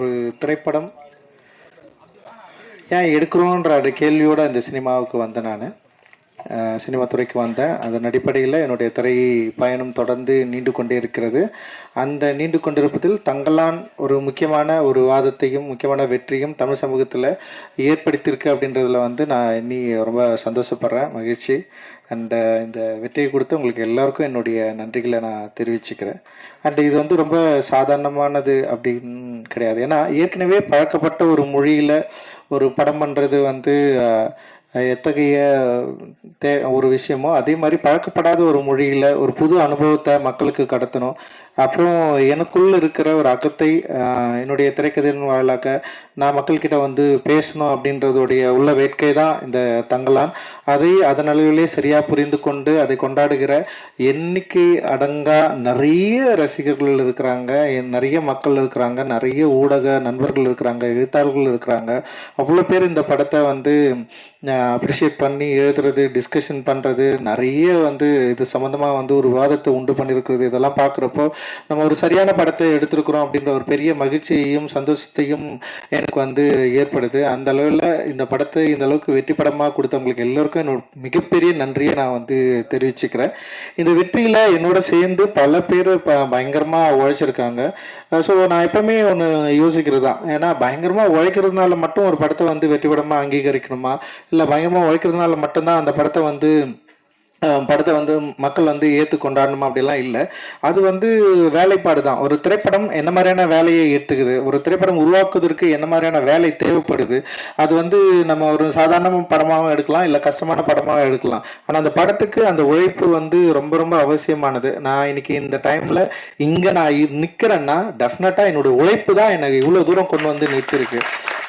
ஒரு திரைப்படம் ஏன் எடுக்கிறோன்ற அந்த கேள்வியோட இந்த சினிமாவுக்கு வந்தேன் நான். சினிமா துறைக்கு வந்தேன். அதன் அடிப்படையில் என்னுடைய திரை பயணம் தொடர்ந்து நீண்டு கொண்டே இருக்கிறது. அந்த நீண்டு கொண்டிருப்பதில் தங்களான் ஒரு முக்கியமான ஒரு வாதத்தையும் முக்கியமான வெற்றியும் தமிழ் சமூகத்தில் ஏற்படுத்தியிருக்கு அப்படின்றதுல வந்து நான் இன்னி ரொம்ப சந்தோஷப்படுறேன். மகிழ்ச்சி. அண்ட் இந்த வெற்றியை கொடுத்து உங்களுக்கு எல்லாருக்கும் என்னுடைய நன்றிகளை நான் தெரிவிச்சுக்கிறேன். அண்ட் இது வந்து ரொம்ப சாதாரணமானது அப்படின்னு கிடையாது. ஏன்னா ஏற்கனவே பழக்கப்பட்ட ஒரு மொழியில் ஒரு படம் பண்ணுறது வந்து எத்தகைய தே ஒரு விஷயமோ அதே மாதிரி பழக்கப்படாத ஒரு மொழியில் ஒரு புது அனுபவத்தை மக்களுக்கு கடத்தணும். அப்புறம் எனக்குள்ள இருக்கிற ஒரு அகத்தை என்னுடைய திரைக்கதையின் வாயிலாக நான் மக்கள்கிட்ட வந்து பேசணும் அப்படின்றதுடைய உள்ள வேட்கை தான் இந்த தங்கலான். அதை அதன் அளவிலே சரியாக புரிந்து கொண்டு அதை கொண்டாடுகிற எண்ணிக்கை அடங்கா நிறைய ரசிகர்கள் இருக்கிறாங்க என் நிறைய மக்கள் இருக்கிறாங்க நிறைய ஊடக நண்பர்கள் இருக்கிறாங்க எழுத்தாளர்கள் இருக்கிறாங்க. அவ்வளோ பேர் இந்த படத்தை வந்து அப்ரிஷியேட் பண்ணி எழுதுறது டிஸ்கஷன் பண்ணுறது நிறைய வந்து இது சம்மந்தமாக வந்து ஒரு விவாதத்தை உண்டு பண்ணியிருக்கிறது இதெல்லாம் பார்க்குறப்போ நம்ம ஒரு சரியான படத்தை எடுத்திருக்கிறோம் அப்படின்ற ஒரு பெரிய மகிழ்ச்சியையும் சந்தோஷத்தையும் எனக்கு வந்து ஏற்படுது. அந்த அளவில் இந்த படத்தை இந்த அளவுக்கு வெற்றி படமாக கொடுத்தவங்களுக்கு எல்லோருக்கும் என்னோட மிகப்பெரிய நன்றியை நான் வந்து தெரிவிச்சுக்கிறேன். இந்த வெற்றியில் என்னோட சேர்ந்து பல பேர் இப்போ பயங்கரமாக உழைச்சிருக்காங்க. ஸோ நான் எப்பவுமே ஒன்று யோசிக்கிறது தான் ஏன்னா பயங்கரமாக உழைக்கிறதுனால மட்டும் ஒரு படத்தை வந்து வெற்றி படமாக அங்கீகரிக்கணுமா? இல்லை பயங்கரமாக உழைக்கிறதுனால மட்டும்தான் அந்த படத்தை வந்து படத்தை வந்து மக்கள் வந்து ஏற்று கொண்டாடணுமா அப்படிலாம் இல்லை. அது வந்து வேலைப்பாடு தான். ஒரு திரைப்படம் என்ன மாதிரியான வேலையை ஏற்றுக்குது ஒரு திரைப்படம் உருவாக்குவதற்கு என்ன மாதிரியான வேலை தேவைப்படுது? அது வந்து நம்ம ஒரு சாதாரண படமாகவும் எடுக்கலாம் இல்லை கஷ்டமான படமாகவும் எடுக்கலாம். ஆனால் அந்த படத்துக்கு அந்த உழைப்பு வந்து ரொம்ப ரொம்ப அவசியமானது. நான் இன்னைக்கு இந்த டைமில் இங்கே நான் நிற்கிறேன்னா டெஃபினட்டாக என்னோட உழைப்பு தான் எனக்கு இவ்வளோ தூரம் கொண்டு வந்து நிறுத்திருக்கு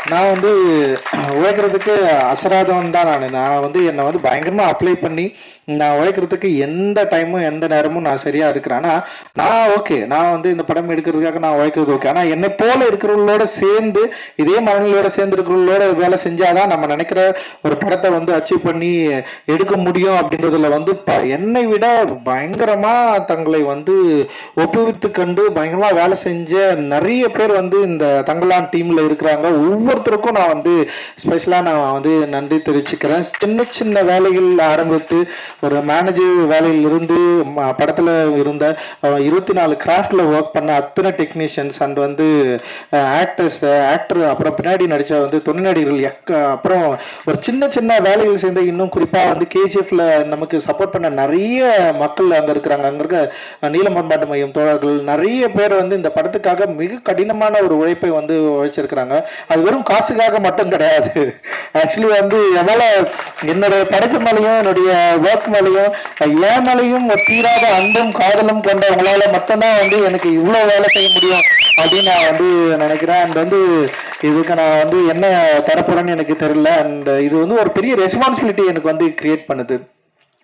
நான் வந்து உழைக்கிறதுக்கு அசராதவன் தான் நான். நான் வந்து என்னை வந்து பயங்கரமாக அப்ளை பண்ணி நான் உழைக்கிறதுக்கு எந்த டைமும் எந்த நேரமும் நான் சரியாக இருக்கிறேன். ஆனால் நான் ஓகே நான் வந்து இந்த படம் எடுக்கிறதுக்காக நான் உழைக்கிறது ஓகே ஆனால் என்னை போல இருக்கிறவங்களோட சேர்ந்து இதே மனநிலையோட சேர்ந்து இருக்கிறவங்களோட வேலை செஞ்சாதான் நம்ம நினைக்கிற ஒரு படத்தை வந்து அச்சீவ் பண்ணி எடுக்க முடியும் அப்படின்றதுல வந்து ப- என்னை விட பயங்கரமாக தங்களை வந்து ஒப்புவித்து கண்டு பயங்கரமாக வேலை செஞ்ச நிறைய பேர் வந்து இந்த தங்கலான் டீமில் இருக்கிறாங்க. ஒவ்வொரு ஒவ்வொருத்தருக்கும் நான் வந்து ஸ்பெஷலாக நான் வந்து நன்றி தெரிவிச்சுக்கிறேன். சின்ன சின்ன வேலைகள் ஆரம்பித்து ஒரு மேனேஜர் வேலையில் இருந்து இருந்த இருபத்தி நாலு கிராஃப்டில் ஒர்க் பண்ண அத்தனை டெக்னீஷியன்ஸ் அண்ட் வந்து ஆக்டர்ஸ் ஆக்டர் அப்புறம் பின்னாடி நடித்த வந்து துணை நடிகர்கள் எக்க அப்புறம் ஒரு சின்ன சின்ன வேலைகள் சேர்ந்து இன்னும் குறிப்பாக வந்து கேஜிஎஃப்ல நமக்கு சப்போர்ட் பண்ண நிறைய மக்கள் அங்கே இருக்கிறாங்க. அங்கே இருக்க நீலமன்பாட்டு மையம் தோழர்கள் நிறைய பேர் வந்து இந்த படத்துக்காக மிக கடினமான ஒரு உழைப்பை வந்து உழைச்சிருக்கிறாங்க. அது வெறும் காசுக்காக மட்டும் கிடையாது. ஆக்சுவலி வந்து என்னால் என்னோட படைப்பு மேலையும் என்னுடைய ஒர்க் மேலையும் என் மேலையும் தீராத அன்பும் காதலும் கொண்டவங்களால மட்டும்தான் வந்து எனக்கு இவ்வளோ வேலை செய்ய முடியும் அப்படின்னு நான் வந்து நினைக்கிறேன். அண்ட் வந்து இதுக்கு நான் வந்து என்ன தரப்போறேன்னு எனக்கு தெரியல. அண்ட் இது வந்து ஒரு பெரிய ரெஸ்பான்சிபிலிட்டி எனக்கு வந்து கிரியேட் பண்ணுது.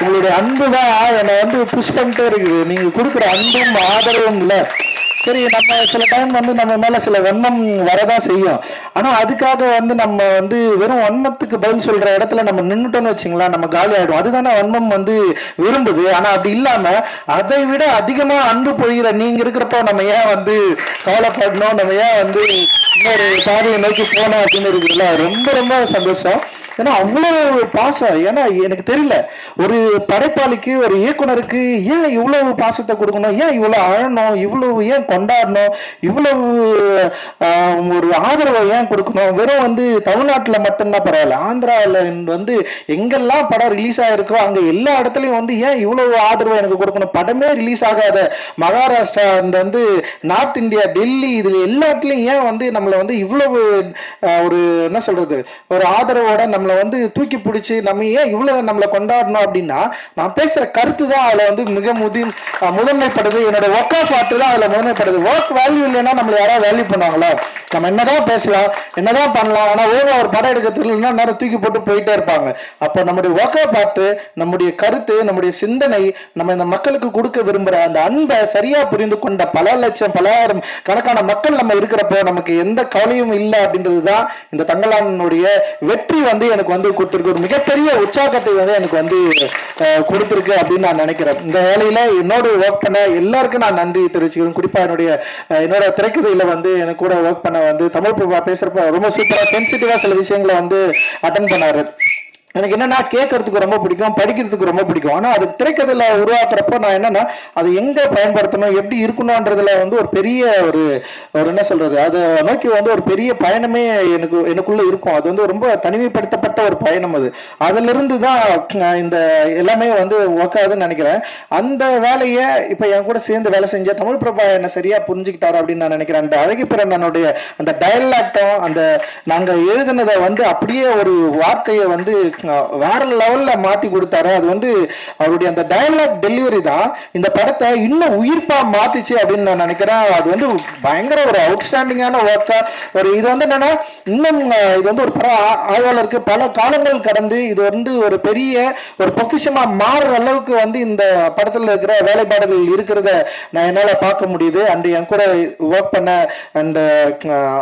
உங்களுடைய அன்பு தான் என்னை வந்து புஷ் பண்ணிட்டே இருக்குது. நீங்க கொடுக்குற அன்பும் ஆதரவும் இல்லை. சரி நம்ம சில டைம் வந்து நம்ம மேல சில வன்மம் வரதான் செய்யும். ஆனா அதுக்காக வந்து நம்ம வந்து வெறும் வன்மத்துக்கு பதில் சொல்ற இடத்துல நம்ம நின்றுட்டோம்னு வச்சுங்களா நம்ம காலி ஆயிடும் அதுதானே வன்மம் வந்து விரும்புது. ஆனா அப்படி இல்லாம அதை விட அதிகமா அன்பு பொழிகிற நீங்க இருக்கிறப்போ நம்ம ஏன் வந்து கவலைப்படணும்? நம்ம ஏன் வந்து இன்னொரு பாதையை நோக்கி போனோம் அப்படின்னு இருக்குதுல்ல? ரொம்ப ரொம்ப சந்தோஷம். ஏன்னா அவ்வளோ பாசம். ஏன்னா எனக்கு தெரியல ஒரு படைப்பாளிக்கு ஒரு இயக்குனருக்கு ஏன் இவ்வளவு பாசத்தை கொடுக்கணும்? ஏன் இவ்வளோ அழணும்? இவ்வளவு ஏன் கொண்டாடணும்? இவ்வளவு ஒரு ஆதரவை ஏன் கொடுக்கணும்? வெறும் வந்து தமிழ்நாட்டில் மட்டும்தான் பரவாயில்ல. ஆந்திராவில் வந்து எங்கெல்லாம் படம் ரிலீஸ் ஆகிருக்கோ அங்கே எல்லா இடத்துலையும் வந்து ஏன் இவ்வளவு ஆதரவை எனக்கு கொடுக்கணும்? படமே ரிலீஸ் ஆகாத மகாராஷ்டிரா இந்த வந்து நார்த் இந்தியா டெல்லி இதில் எல்லாத்துலேயும் ஏன் வந்து நம்மளை வந்து இவ்வளவு ஒரு என்ன சொல்கிறது ஒரு ஆதரவோட நம்ம நம்மளை வந்து தூக்கி பிடிச்சி நம்ம ஏன் இவ்வளோ நம்மளை கொண்டாடணும் அப்படின்னா நான் பேசுகிற கருத்து தான் அதில் வந்து மிக முதி முதன்மைப்படுது. என்னோட ஒர்க் ஆஃப் ஆர்ட் தான் அதில் முதன்மைப்படுது. ஒர்க் வேல்யூ இல்லைன்னா நம்மளை யாராவது வேல்யூ பண்ணுவாங்களா? நம்ம என்னதான் பேசலாம் என்னதான் பண்ணலாம் ஆனால் ஓவா ஒரு படம் எடுக்க தெரியலன்னா நேரம் தூக்கி போட்டு போயிட்டே இருப்பாங்க. அப்போ நம்முடைய ஒர்க் ஆஃப் ஆர்ட் நம்முடைய கருத்து நம்முடைய சிந்தனை நம்ம இந்த மக்களுக்கு கொடுக்க விரும்புகிற அந்த அன்பை சரியா புரிந்து கொண்ட பல லட்சம் பலாயிரம் கணக்கான மக்கள் நம்ம இருக்கிறப்போ நமக்கு எந்த கவலையும் இல்லை அப்படின்றது தான் இந்த தங்கலானுடைய வெற்றி வந்து எனக்கு வந்து கொடுத்துருக்கு. ஒரு மிகப்பெரிய உற்சாகத்தை வந்து எனக்கு வந்து கொடுத்துருக்கு அப்படின்னு நான் நினைக்கிறேன். இந்த வேலையில என்னோட ஒர்க் பண்ண எல்லாருக்கும் நான் நன்றி தெரிவிச்சுக்கிறேன். குறிப்பா என்னுடைய என்னோட திரைக்கதையில வந்து எனக்கு கூட ஒர்க் பண்ண வந்து தமிழ் பிரபா பேசுறப்ப ரொம்ப சூப்பரா சென்சிட்டிவா சில விஷயங்களை வந்து அட்டன் பண்ணாரு. எனக்கு என்னன்னா கேட்கறதுக்கு ரொம்ப பிடிக்கும் படிக்கிறதுக்கு ரொம்ப பிடிக்கும். ஆனால் அது திரைக்கதையில உருவாக்குறப்போ நான் என்னன்னா அது எங்கே பயன்படுத்தணும் எப்படி இருக்கணும்ன்றதுல வந்து ஒரு பெரிய ஒரு ஒரு என்ன சொல்றது அதை நோக்கி வந்து ஒரு பெரிய பயணமே எனக்கு எனக்குள்ள இருக்கும். அது வந்து ரொம்ப தனிமைப்படுத்தப்பட்ட ஒரு பயணம் அது. அதிலிருந்து தான் இந்த எல்லாமே வந்து உக்காதுன்னு நினைக்கிறேன். அந்த வேலையை இப்போ என் கூட சேர்ந்து வேலை செஞ்ச தமிழ் பிரபா என்ன சரியா புரிஞ்சுக்கிட்டாரு அப்படின்னு நான் நினைக்கிறேன். அந்த அழகி பிறந்தனுடைய அந்த டயலாக்டம் அந்த நாங்கள் எழுதுனதை வந்து அப்படியே ஒரு வார்த்தையை வந்து வேற லெவல்ல மாத்தி கொடுத்தாரு. அது வந்து அவருடைய அந்த டயலாக் டெலிவரி தான். இந்த படத்தை இன்னும் உயிர்ப்பா மாத்திச்சு அப்படின்னு நான் நினைக்கிறேன். அது வந்து பயங்கர ஒரு அவுட்ஸ்டாண்டிங்கான ஒர்க்கா ஒரு இது வந்து என்னன்னா இன்னும் இது வந்து ஒரு பல ஆய்வாளருக்கு பல காலங்கள் கடந்து இது வந்து ஒரு பெரிய ஒரு பொக்கிஷமா மாறுற அளவுக்கு வந்து இந்த படத்துல இருக்கிற வேலைப்பாடுகள் இருக்கிறத நான் என்னால பார்க்க முடியுது. அண்ட் என் கூட ஒர்க் பண்ண and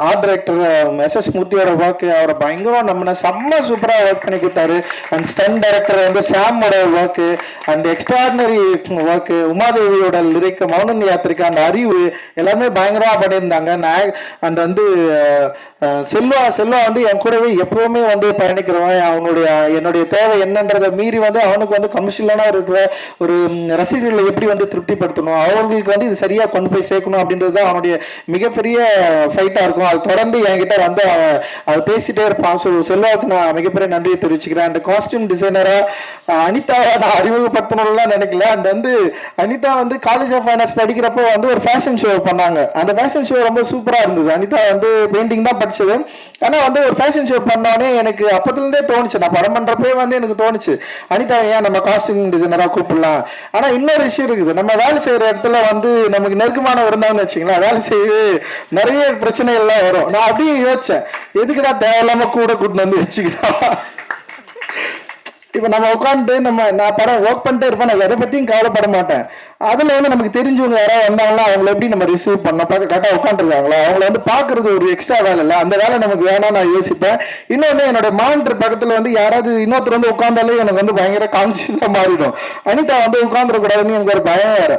art director S S மூர்த்தியோட work அவரை பயங்கரம் நம்ம செம்ம சூப்பரா ஒர்க் பண்ணி கொடுத்தாரு. அண்ட் ஸ்டன் டைரக்டர் வந்து சாமோட ஒர்க்கு அண்ட் எக்ஸ்ட்ராடினரி ஒர்க்கு உமாதேவியோட லிரிக் மௌனன் யாத்திரிக்கு அந்த அறிவு எல்லாமே பயங்கரமாக பண்ணியிருந்தாங்க. நான் அண்ட் வந்து செல்வா செல்வா வந்து என் கூடவே எப்பவுமே வந்து பயணிக்கிறவன். அவனுடைய என்னுடைய தேவை என்னன்றதை மீறி வந்து அவனுக்கு வந்து கமிஷனாக இருக்கிற ஒரு ரசிகர்களை எப்படி வந்து திருப்திப்படுத்தணும்? அவங்களுக்கு வந்து இது சரியாக கொண்டு போய் சேர்க்கணும் அப்படின்றது தான் அவனுடைய மிகப்பெரிய ஃபைட்டாக இருக்கும். அது தொடர்ந்து என்கிட்ட வந்து அவன் பேசிட்டே இருப்பான். ஸோ செல்வாவுக்கு நான் மிகப்பெரிய நன்றியை தெரிவிச்சுக்கிறேன். அந்த காஸ்டியூம் டிசைனரா அனிதாவை நான் அறிமுகப்படுத்தணும்லாம் நினைக்கல. அந்த வந்து அனிதா வந்து காலேஜ் ஆஃப் ஃபைனான்ஸ் படிக்கிறப்போ வந்து ஒரு ஃபேஷன் ஷோ பண்ணாங்க. அந்த ஃபேஷன் ஷோ ரொம்ப சூப்பராக இருந்தது. அனிதா வந்து பெயிண்டிங் தான் படிச்சது. ஆனால் வந்து ஒரு ஃபேஷன் ஷோ பண்ணோடனே எனக்கு அப்போதுலேருந்தே தோணுச்சு. நான் படம் பண்ணுறப்பே வந்து எனக்கு தோணுச்சு. அனிதா ஏன் நம்ம காஸ்டியூம் டிசைனராக கூப்பிடலாம்? ஆனால் இன்னொரு விஷயம் இருக்குது. நம்ம வேலை செய்கிற இடத்துல வந்து நமக்கு நெருக்கமான இருந்தாங்கன்னு வச்சுங்களேன் வேலை செய்யவே நிறைய பிரச்சனைகள்லாம் வரும். நான் அப்படியே யோசிச்சேன். எதுக்குடா தேவையில்லாம கூட கூட்டின்னு வந்து வச்சுக்கலாம்? இப்ப நம்ம உட்காந்துட்டு நம்ம நான் படம் ஒர்க் பண்ணிட்டே இருப்பேன் நான் எதை பத்தியும் கவலைப்பட மாட்டேன். அதுல வந்து நமக்கு தெரிஞ்சவங்க யாராவது வந்தாங்கன்னா அவங்கள எப்படி நம்ம ரிசீவ் பண்ண பார்க்க கரெக்டாக உட்காந்துருக்காங்களா அவங்கள வந்து பாக்குறது ஒரு எக்ஸ்ட்ரா வேலை இல்லை. அந்த வேலை நமக்கு வேணாம் நான் யோசிப்பேன். இன்னொன்று என்னோட மானிட்டர் பக்கத்துல வந்து யாராவது இன்னொருத்தர் வந்து உட்காந்தாலே எனக்கு வந்து பயங்கர கான்சியஸா மாறிடும். அனிதா வந்து உட்காந்துடக்கூடாதுன்னு எனக்கு ஒரு பயம் வேற.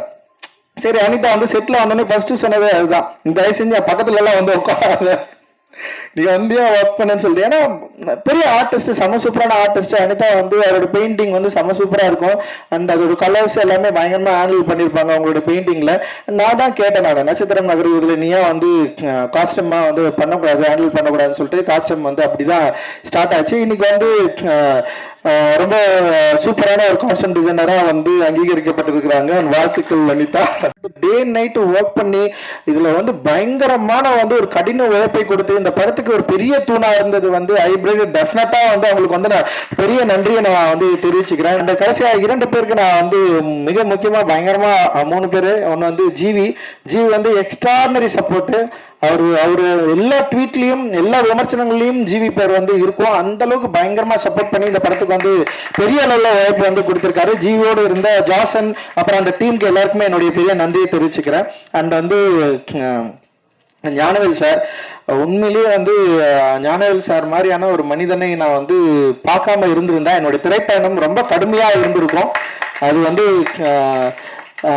சரி அனிதா வந்து செட்டில் வந்தோடனே ஃபர்ஸ்ட் சொன்னதே அதுதான். தயவு செஞ்சு பக்கத்துல எல்லாம் வந்து உட்காராத. நீ வந்து ஒர்க் பண்ணுன்னு சொல்லிட்டு ஏன்னா பெரிய ஆர்டிஸ்ட் செம சூப்பரான ஆர்டிஸ்ட் அனிதா வந்து அவரோட பெயிண்டிங் வந்து செம சூப்பராக இருக்கும். அண்ட் அதோட கலர்ஸ் எல்லாமே பயங்கரமாக ஹேண்டில் பண்ணியிருப்பாங்க அவங்களோட பெயிண்டிங்கில் நான் தான் கேட்டேன் நான் நட்சத்திரம் நகர் இதில் நீ வந்து காஸ்டியூமா வந்து பண்ணக்கூடாது ஹேண்டில் பண்ணக்கூடாதுன்னு சொல்லிட்டு காஸ்டியூம் வந்து அப்படிதான் ஸ்டார்ட் ஆச்சு. இன்னைக்கு வந்து ரொம்ப சூப்பரான ஒரு காஸ்டியூம் டிசைனரா வந்து அங்கீகரிக்கப்பட்டிருக்கிறாங்க. வாழ்த்துக்கள் லலிதா டே நைட்டு ஒர்க் பண்ணி இதுல வந்து பயங்கரமான வந்து ஒரு கடின உழைப்பை கொடுத்து இந்த படத்துக்கு ஒரு பெரிய தூணா இருந்தது வந்து ஹைபிரிட் டெஃபினட்டா வந்து அவங்களுக்கு வந்து நான் பெரிய நன்றியை நான் வந்து தெரிவிச்சுக்கிறேன். அந்த கடைசியா இரண்டு பேருக்கு நான் வந்து மிக முக்கியமா பயங்கரமா மூணு பேரு ஒன்னு வந்து ஜிவி. ஜிவி வந்து எக்ஸ்ட்ராடனரி சப்போர்ட் அவரு அவரு எல்லா ட்வீட்லயும் எல்லா விமர்சனங்களையும் ஜிவி பேர் வந்து இருக்கும். அந்த அளவுக்கு பயங்கரமா சப்போர்ட் பண்ணி இந்த படத்துக்கு வந்து பெரிய அளவுல வாய்ப்பு வந்து கொடுத்திருக்காரு. ஜிவியோடு இருந்த ஜாசன் அப்புறம் அந்த டீமுக்கு எல்லாருக்குமே என்னுடைய பெரிய நன்றியை தெரிவிச்சுக்கிறேன். அண்ட் வந்து ஞானவேல் சார் உண்மையிலேயே வந்து ஞானவேல் சார் மாதிரியான ஒரு மனிதனை நான் வந்து பார்க்காம இருந்திருந்தா என்னுடைய திரைப்பயணம் ரொம்ப கடுமையாக இருந்திருக்கும். அது வந்து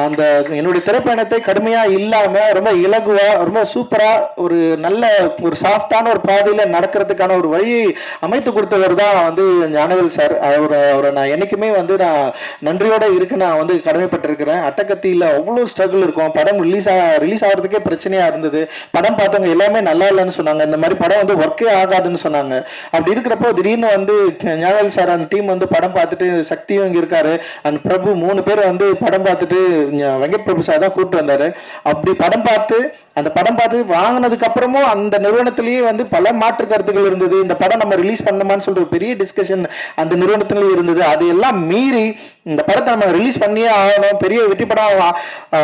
அந்த என்னுடைய திரைப்பயணத்தை கடுமையா இல்லாம ரொம்ப இலகுவா ரொம்ப சூப்பரா ஒரு நல்ல ஒரு சாஃப்டான ஒரு பாதையில நடக்கிறதுக்கான ஒரு வழியை அமைத்து கொடுத்தவர் தான் வந்து ஞானவேல் சார். அவரை அவரை நான் என்னைக்குமே வந்து நான் நன்றியோட இருக்கு நான் வந்து கடமைப்பட்டிருக்கிறேன். அட்டக்கத்தியில் அவ்வளோ ஸ்ட்ரகிள் இருக்கும். படம் ரிலீஸ் ஆ ரிலீஸ் ஆகிறதுக்கே பிரச்சனையா இருந்தது. படம் பார்த்தவங்க எல்லாமே நல்லா இல்லைன்னு சொன்னாங்க. இந்த மாதிரி படம் வந்து ஒர்க்கே ஆகாதுன்னு சொன்னாங்க. அப்படி இருக்கிறப்போ திடீர்னு வந்து ஞானவேல் சார் அந்த டீம் வந்து படம் பார்த்துட்டு சக்தியும் இங்கே இருக்காரு. அண்ட் பிரபு மூணு பேர் வந்து படம் பார்த்துட்டு வெங்கட் சார் தான் கூப்பிட்டு வந்தாரு. அப்படி படம் பார்த்து அந்த படம் பார்த்து வாங்கினதுக்கு அப்புறமும் அந்த நிறுவனத்திலேயே வந்து பல மாற்று கருத்துக்கள் இருந்தது. இந்த படம் நம்ம ரிலீஸ் பண்ணணுமான்னு சொல்லிட்டு ஒரு பெரிய டிஸ்கஷன் அந்த நிறுவனத்திலேயே இருந்தது. அதையெல்லாம் மீறி இந்த படத்தை நம்ம ரிலீஸ் பண்ணியே ஆகணும். பெரிய வெற்றி படம்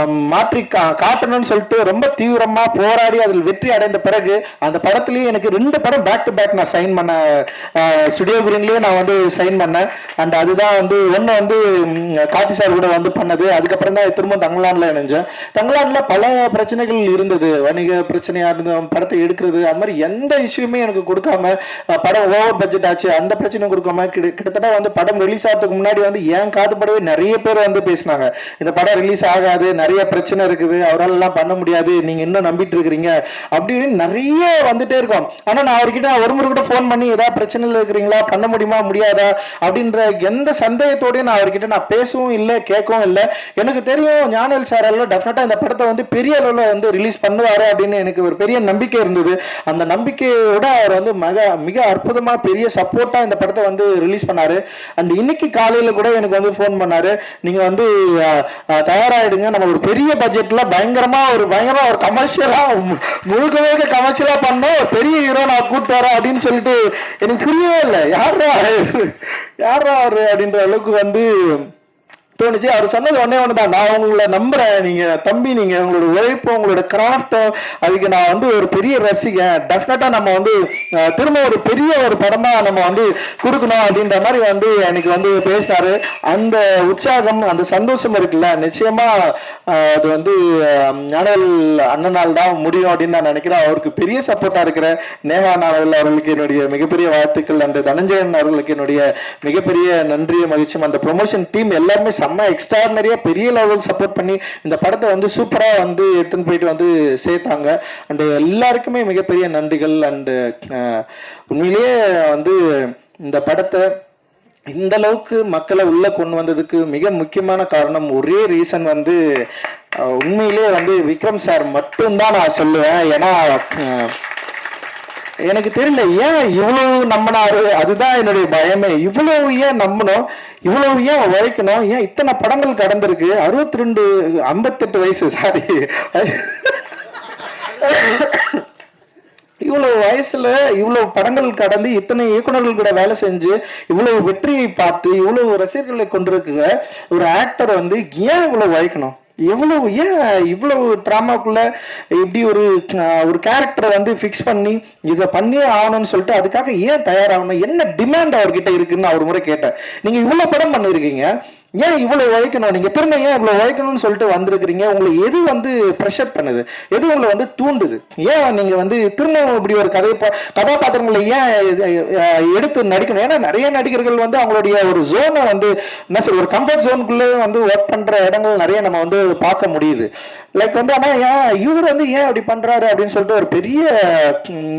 மாற்றி கா- காட்டணும்னு சொல்லிட்டு ரொம்ப தீவிரமா போராடி அதில் வெற்றி அடைந்த பிறகு அந்த படத்துலேயே எனக்கு ரெண்டு படம் பேக் டு பேக் நான் சைன் பண்ண ஸ்டுடியோ கிரீன்லேயே நான் வந்து சைன் பண்ணேன். அண்ட் அதுதான் வந்து ஒன்று வந்து கார்த்தி சார் கூட வந்து பண்ணது. அதுக்கப்புறம் தான் திரும்ப தங்கலான்ல இணைஞ்சேன் தங்கலான்ல பல பிரச்சனைகள் இருந்தது. வணிக பிரச்சனையா இருந்தது படத்தை எடுக்கிறது அது மாதிரி எந்த இஷ்யூமே எனக்கு கொடுக்காம படம் ஓவர் பட்ஜெட் ஆச்சு. அந்த பிரச்சனையும் கொடுக்காம கிட்டத்தட்ட வந்து படம் ரிலீஸ் ஆகிறதுக்கு முன்னாடி வந்து ஏன் காது படவே நிறைய பேர் வந்து பேசினாங்க. இந்த படம் ரிலீஸ் ஆகாது நிறைய பிரச்சனை இருக்குது அவரால் எல்லாம் பண்ண முடியாது நீங்க இன்னும் நம்பிட்டு இருக்கிறீங்க அப்படின்னு நிறைய வந்துட்டே இருக்கும். ஆனா நான் அவர்கிட்ட ஒரு முறை கூட ஃபோன் பண்ணி ஏதாவது பிரச்சனையில் இருக்கிறீங்களா பண்ண முடியுமா முடியாதா அப்படின்ற எந்த சந்தேகத்தோடய நான் அவர்கிட்ட நான் பேசவும் இல்லை கேட்கவும் இல்லை. எனக்கு தெரியும் ஞானல் சார் எல்லாம் டெஃபினட்டா இந்த படத்தை வந்து பெரிய அளவில் வந்து ரிலீஸ் பண்ணுவாரு அப்படின்னு எனக்கு ஒரு பெரிய நம்பிக்கை இருந்தது. அந்த நம்பிக்கையோட அவர் வந்து மிக மிக அற்புதமா பெரிய சப்போர்ட்டா இந்த படத்தை வந்து ரிலீஸ் பண்ணாரு. அண்ட் இன்னைக்கு காலையில கூட எனக்கு வந்து ஃபோன் பண்ணாரு. நீங்க வந்து தயாராகிடுங்க தயாராயிடுங்க. நம்ம ஒரு பெரிய பட்ஜெட்ல பயங்கரமா ஒரு பயங்கரமா ஒரு கமர்ஷியலா முழுக்க முழுக்க கமர்ஷியலா பண்ணோம் ஒரு பெரிய ஹீரோ நான் கூப்பிட்டு வரேன் அப்படின்னு சொல்லிட்டு எனக்கு புரியவே இல்லை. யாரா யாரா அவரு அப்படின்ற அளவுக்கு வந்து தோணுச்சு. அவர் சொன்னது ஒன்னே ஒன்று தான் நான் உங்களை நம்புறேன். நீங்க தம்பி நீங்க உங்களோட உழைப்பு உங்களோட கிராஃப்டும் அதுக்கு நான் வந்து ஒரு பெரிய ரசிகன். டெஃபினட்டா நம்ம வந்து திரும்ப ஒரு பெரிய ஒரு படமா நம்ம வந்து கொடுக்கணும் அப்படின்ற மாதிரி வந்து எனக்கு வந்து பேசினாரு. அந்த உற்சாகம் அந்த சந்தோஷம் இருக்குல்ல நிச்சயமா அது வந்து அஹ், அண்ணனால் தான் முடியும் அப்படின்னு நான் நினைக்கிறேன். அவருக்கு பெரிய சப்போர்ட்டா இருக்கிற நேஹா நாவல் அவர்களுக்கு என்னுடைய மிகப்பெரிய வாழ்த்துக்கள். அந்த தனஞ்சயன் அவர்களுக்கு என்னுடைய மிகப்பெரிய நன்றியும் மகிழ்ச்சியும். அந்த ப்ரொமோஷன் டீம் எல்லாருமே செம்ம எக்ஸ்ட்ராடனரியா பெரிய லெவல் சப்போர்ட் பண்ணி இந்த படத்தை வந்து சூப்பரா வந்து எடுத்துன்னு போயிட்டு வந்து சேர்த்தாங்க. அண்ட் எல்லாருக்குமே மிகப்பெரிய நன்றிகள். அண்டு உண்மையிலேயே வந்து இந்த படத்தை இந்த அளவுக்கு மக்களை உள்ள கொண்டு வந்ததுக்கு மிக முக்கியமான காரணம் ஒரே ரீசன் வந்து உண்மையிலேயே வந்து விக்ரம் சார் மட்டும்தான் நான் சொல்லுவேன். ஏன்னா எனக்கு தெரியல ஏன் இவ்வளவு நம்பினாரு? அதுதான் என்னுடைய பயமே. இவ்வளவு ஏன் நம்பணும்? இவ்வளவு ஏன் உழைக்கணும் ஏன் இத்தனை படங்கள் கடந்திருக்கு? அறுபத்தி ரெண்டு ஐம்பத்தெட்டு வயசு சாரி இவ்வளவு வயசுல இவ்வளவு படங்கள் கடந்து இத்தனை இயக்குனர்கள் கூட வேலை செஞ்சு இவ்வளவு வெற்றியை பார்த்து இவ்வளவு ரசிகர்களை கொண்டிருக்க ஒரு ஆக்டர் வந்து ஏன் இவ்வளவு உழைக்கணும் எவ்வளவு ஏன் இவ்வளவு ட்ராமாக்குள்ள இப்படி ஒரு ஒரு கேரக்டரை வந்து ஃபிக்ஸ் பண்ணி இதை பண்ணியே ஆகணும்னு சொல்லிட்டு அதுக்காக ஏன் தயாராகணும்? என்ன டிமாண்ட் அவர்கிட்ட இருக்குன்னு அவர் முறை கேட்டேன். நீங்க இவ்வளவு படம் பண்ணிருக்கீங்க ஏன் இவ்வளவு உழைக்கணும்? நீங்க திரும்ப ஏன் இவ்வளவு உழைக்கணும்னு சொல்லிட்டு வந்திருக்கிறீங்க? உங்களை எது வந்து ப்ரெஷர் பண்ணுது? எது உங்களை வந்து தூண்டுது? ஏன் நீங்க வந்து திரும்ப இப்படி ஒரு கதை கதாபாத்திரங்களை ஏன் எடுத்து நடிக்கணும்? ஏன்னா நிறைய நடிகர்கள் வந்து அவங்களுடைய ஒரு ஜோனை வந்து என்ன சொல்ற ஒரு கம்ஃபர்ட் ஜோனுக்குள்ளே வந்து ஒர்க் பண்ற இடங்கள் நிறைய நம்ம வந்து பார்க்க முடியுது. லைக் வந்து ஆனா ஏன் இவர் வந்து ஏன் அப்படி பண்றாரு அப்படின்னு சொல்லிட்டு ஒரு பெரிய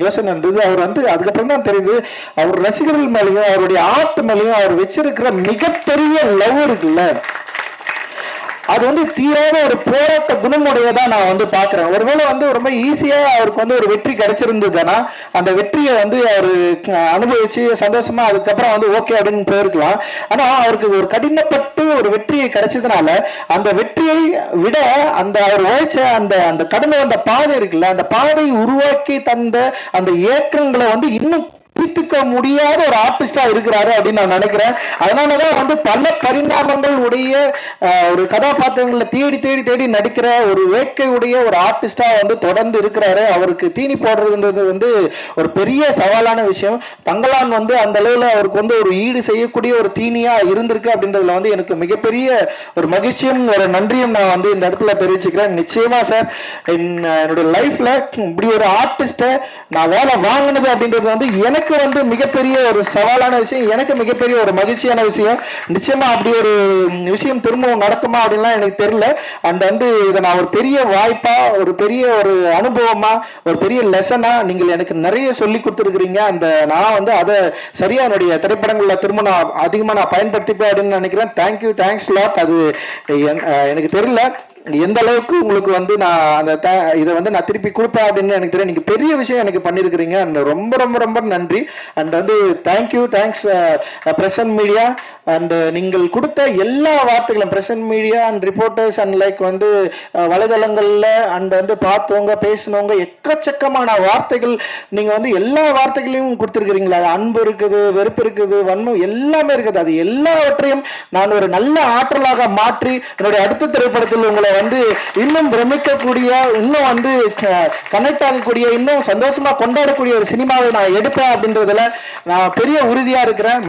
யோசனை இருந்தது. அவர் வந்து அதுக்கப்புறம் தான் தெரியுது அவர் ரசிகர்கள் மேலேயும் அவருடைய ஆர்ட் மேலேயும் அவர் வச்சிருக்கிற மிகப்பெரிய லவ் இருக்குல்ல அது வந்து தீராத ஒரு போராட்ட குணமுடையதா நான் வந்து பாக்குறேன். ஒருவேளை வந்து ரொம்ப ஈஸியா அவருக்கு வந்து ஒரு வெற்றி கிடைச்சிருந்ததுன்னா அந்த வெற்றியை வந்து அவர் அனுபவிச்சு சந்தோஷமா அதுக்கப்புறம் வந்து ஓகே அப்படின்னு போயிருக்கலாம். ஆனா அவருக்கு ஒரு கடினப்பட்டு ஒரு வெற்றியை கிடைச்சதுனால அந்த வெற்றியை விட அந்த அவர் உழைச்ச அந்த அந்த கடந்து வந்த பாதை இருக்குல்ல அந்த பாதை உருவாக்கி தந்த அந்த இயக்கங்களை வந்து இன்னும் ஒப்பித்துக்க முடியாத ஒரு ஆர்டிஸ்டா இருக்கிறாரு அப்படின்னு நான் நினைக்கிறேன். அதனாலதான் வந்து பல பரிணாமங்கள் உடைய ஒரு கதாபாத்திரங்களை தேடி தேடி தேடி நடிக்கிற ஒரு வேட்கை உடைய ஒரு ஆர்டிஸ்டா வந்து தொடர்ந்து இருக்கிறாரு. அவருக்கு தீனி போடுறதுன்றது வந்து ஒரு பெரிய சவாலான விஷயம். தங்கலான் வந்து அந்த அளவுல அவருக்கு வந்து ஒரு ஈடு செய்யக்கூடிய ஒரு தீனியா இருந்திருக்கு அப்படின்றதுல வந்து எனக்கு மிகப்பெரிய ஒரு மகிழ்ச்சியும் ஒரு நன்றியும் நான் வந்து இந்த இடத்துல தெரிவிச்சுக்கிறேன். நிச்சயமா சார் என்னுடைய லைஃப்ல இப்படி ஒரு ஆர்டிஸ்ட நான் வேலை வாங்கினது அப்படின்றது வந்து எனக்கு எனக்கு வந்து மிகப்பெரிய ஒரு சவாலான விஷயம் எனக்கு மிகப்பெரிய ஒரு மகிழ்ச்சியான விஷயம். நிச்சயமா அப்படி ஒரு விஷயம் திரும்பவும் நடக்குமா அப்படின்லாம் எனக்கு தெரியல. அண்ட் வந்து இதை நான் ஒரு பெரிய வாய்ப்பா ஒரு பெரிய ஒரு அனுபவமா ஒரு பெரிய லெசனா நீங்கள் எனக்கு நிறைய சொல்லி கொடுத்துருக்கிறீங்க. அந்த நான் வந்து அதை சரியா என்னுடைய திரைப்படங்கள்ல திரும்ப நான் அதிகமாக நான் பயன்படுத்திப்பேன் அப்படின்னு நினைக்கிறேன். தேங்க்யூ தேங்க்ஸ் லாட் அது எனக்கு தெரியல. எந்த அளவுக்கு உங்களுக்கு வந்து நான் அந்த த- இதை வந்து நான் திருப்பி கொடுப்பேன் அப்படின்னு எனக்கு தெரியும். நீங்க பெரிய விஷயம் எனக்கு பண்ணியிருக்கிறீங்க அண்ட் ரொம்ப ரொம்ப ரொம்ப நன்றி. அண்ட் வந்து thank you thanks press and media and நீங்கள் கொடுத்த எல்லா வார்த்தைகளும் press and media and reporters and like வந்து வலைதளங்களில் வலைதளங்கள்ல அண்ட் வந்து பார்த்தவங்க பேசினவங்க எக்கச்சக்கமான வார்த்தைகள் நீங்க வந்து எல்லா வார்த்தைகளையும் கொடுத்துருக்கிறீங்களா? அது அன்பு இருக்குது வெறுப்பு இருக்குது வன்மம் எல்லாமே இருக்குது. அது எல்லாவற்றையும் நான் ஒரு நல்ல ஆற்றலாக மாற்றி என்னுடைய அடுத்த திரைப்படத்தில் உங்களை வந்து இன்னும் பிரமிக்கக்கூடிய இன்னும் வந்து கனெக்ட் ஆகக்கூடிய இன்னும் சந்தோஷமா கொண்டாடக்கூடிய ஒரு சினிமாவை நான் எடுப்பேன் அப்படின்றதுல நான் பெரிய உறுதியா இருக்கிறேன்.